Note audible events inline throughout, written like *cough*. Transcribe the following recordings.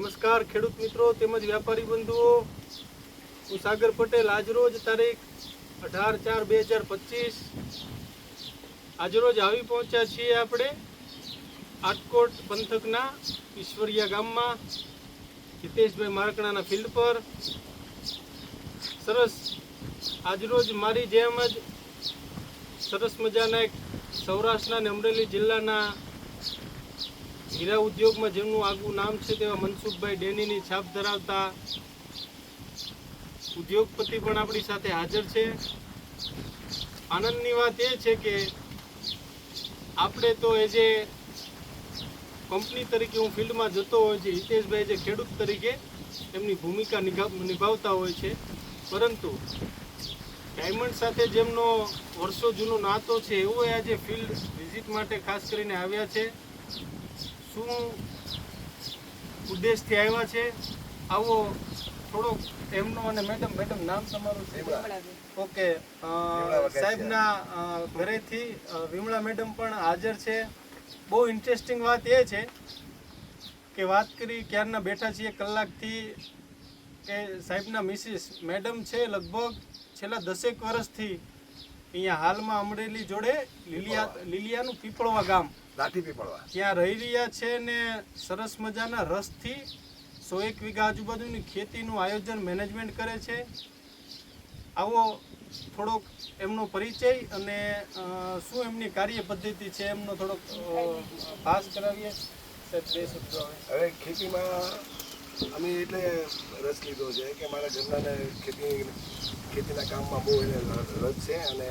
નમસ્કાર, ખેડૂત મિત્રો, તેમજ વ્યાપારી બંધુઓ. હું સાગર પટેલ આજરોજ તારીખ અઢાર ચાર બે હજાર પચીસ. આજરોજ આવી પહોંચ્યા છીએ આપણે આટકોટ પંથકના ઈશ્વરિયા ગામમાં, હિતેશભાઈ મારકણાના ફિલ્ડ પર. સરસ. આજરોજ મારી જેમ જ સરસ મજાના એક સૌરાષ્ટ્રના અને અમરેલી જિલ્લાના હીરા ઉદ્યોગમાં જેમનું આગવું નામ છે તેવા મનસુખભાઈ ડેનીની છાપ ધરાવતા ઉદ્યોગપતિ પણ આપણી સાથે હાજર છે. આનંદની વાત એ છે કે આપણે તો એ જે કંપની તરીકે હું ફિલ્ડમાં જતો હોય છે, હિતેશભાઈ જે ખેડૂત તરીકે એમની ભૂમિકા નિભાવતા હોય છે. પરંતુ ડાયમંડ સાથે જેમનો વર્ષો જૂનો નાતો છે, એવો આજે ફિલ્ડ વિઝિટ માટે ખાસ કરીને આવ્યા છે. શું ઉદ્દેશથી આવ્યા છે? આવો થોડોક એમનો અને મેડમ મેડમ નામ તમારું છે ઓકે સાહેબના ઘરેથી વિમળા મેડમ પણ હાજર છે. બહુ ઇન્ટરેસ્ટિંગ વાત એ છે કે વાત કરી ક્યારના બેઠા છીએ કલાકથી કે સાહેબના મિસિસ મેડમ છે લગભગ છેલ્લા દસેક વર્ષથી અહીંયા હાલમાં અમરેલી જોડે લીલિયા લીલિયાનું પીપળવા ગામ. લાઠી પીપળવા. ત્યાં રહી રહ્યા છે ને સરસ મજાના રસથી સો એક વીઘા આજુબાજુની ખેતીનું આયોજન મેનેજમેન્ટ કરે છે. આવો થોડોક એમનો પરિચય અને શું એમની કાર્ય પદ્ધતિ છે એમનો થોડોક ભાસ કરાવીએ. હવે ખેતીમાં અમે એટલે રસ લીધો છે કે મારા ઘરનાને ખેતી ખેતીના કામમાં બહુ એને રસ છે અને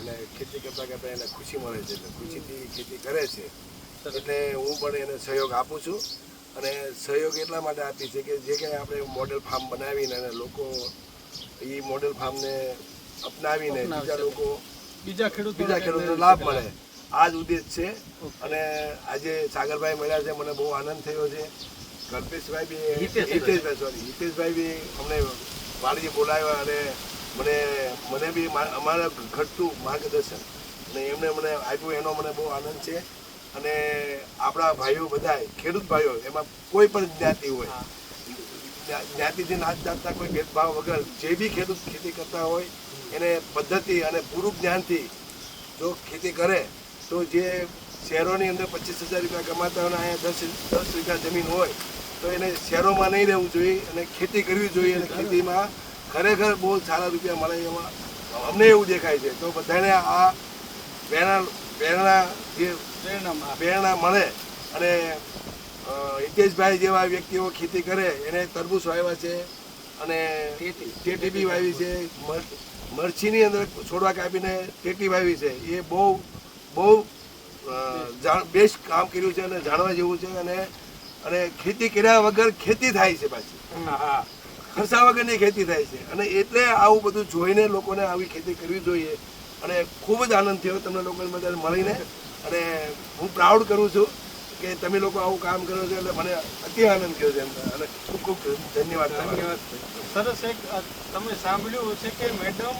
એને ખેતી કરતાં કરતાં એને ખુશી મળે છે. એટલે ખુશીથી ખેતી કરે છે. એટલે હું પણ એને સહયોગ આપું છું. અને સહયોગ એટલા માટે આપી છે કે જે કંઈ આપણે મોડેલ ફાર્મ બનાવીને અને લોકો એ મોડેલ ફાર્મને અપનાવીને બીજા લોકો બીજા ખેડૂત બીજા ખેડૂતોને લાભ મળે. આ જ ઉદ્દેશ છે. અને આજે સાગરભાઈ મળ્યા છે. મને બહુ આનંદ થયો છે. કલ્પેશભાઈ બી હિતેશભાઈ. સોરી હિતેશભાઈ બી અમને વાડીએ બોલાવ્યા અને મને મને બી અમારા ઘટતું માર્ગદર્શન. અને એમણે મને આપ્યું એનો મને બહુ આનંદ છે. અને આપણા ભાઈઓ બધા ખેડૂત ભાઈઓ એમાં કોઈ પણ જ્ઞાતિ હોય જ્ઞા- જ્ઞાતિથી નાચ જાતના કોઈ ભેદભાવ વગર જે બી ખેડૂત ખેતી કરતા હોય એને પદ્ધતિ અને પૂરું જ્ઞાનથી જો ખેતી કરે તો જે શહેરોની અંદર પચીસ હજાર રૂપિયા કમાતા હોય અહીંયા દસ દસ વીઘા જમીન હોય તો એને શહેરોમાં નહીં રહેવું જોઈએ અને ખેતી કરવી જોઈએ અને ખેતીમાં ખરેખર બહુ સારા રૂપિયા મળે એમાં અમને એવું દેખાય છે. તો બધાને આ પ્રેરણા પ્રેરણા જે પ્રેરણા મળે અને હિતેશભાઈ જેવા વ્યક્તિઓ ખેતી કરે એને તરબૂચ વાવ્યા છે અને ટેટી. બી વાવી છે. મરચીની અંદર છોડવા કાપીને ટેટી વાવી છે. એ બહુ બહુ બેસ્ટ કામ કર્યું છે અને જાણવા જેવું છે અને અને ખેતી કર્યા વગર ખેતી થાય છે પાછી. હા ખર્ચા વગરની ખેતી થાય છે. અને એટલે આવું બધું જોઈને લોકોને આવી ખેતી કરવી જોઈએ. અને ખૂબ જ આનંદ થયો તમને લોકોને બધાને મળીને. અને હું પ્રાઉડ કરું છું કે તમે લોકો આવું કામ કરો છો એટલે મને અતિ આનંદ થયો છે એમ. અને ખૂબ ખૂબ ધન્યવાદ ધન્યવાદ. સરસ એક તમે સાંભળ્યું છે કે મેડમ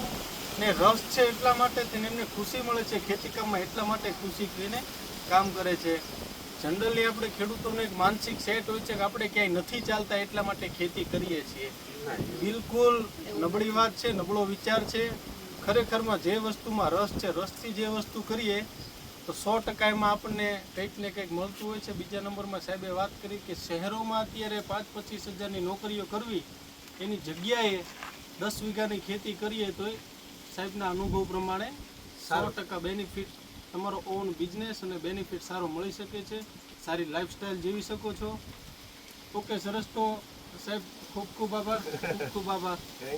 ને રસ છે એટલા માટે તેને એમને ખુશી મળે છે. ખેતી કામમાં એટલા માટે ખુશી કરીને કામ કરે છે. જનરલી આપણે ખેડૂતોને એક માનસિક સેટ હોય છે કે આપણે ક્યાંય નથી ચાલતા એટલા માટે ખેતી કરીએ છીએ. બિલકુલ નબળી વાત છે, નબળો વિચાર છે. ખરેખરમાં જે વસ્તુમાં રસ છે, રસથી જે વસ્તુ કરીએ, તો સો ટકા એમાં આપણને કંઈક ને કંઈક મળતું હોય છે. બીજા નંબરમાં સાહેબે વાત કરી કે શહેરોમાં અત્યારે પાંચ પચીસ હજારની નોકરીઓ કરવી, એની જગ્યાએ દસ વીઘાની ખેતી કરીએ તો સાહેબના અનુભવ પ્રમાણે સો ટકા બેનિફિટ તમારો ઓન બિઝનેસ અને બેનિફિટ સારો મળી શકે છે. સારી લાઈફસ્ટાઈલ જીવી શકો છો. ઓકે સરસ. તો સાહેબ ખૂબ ખૂબ આભાર. *laughs* ખૂબ ખૂબ આભાર.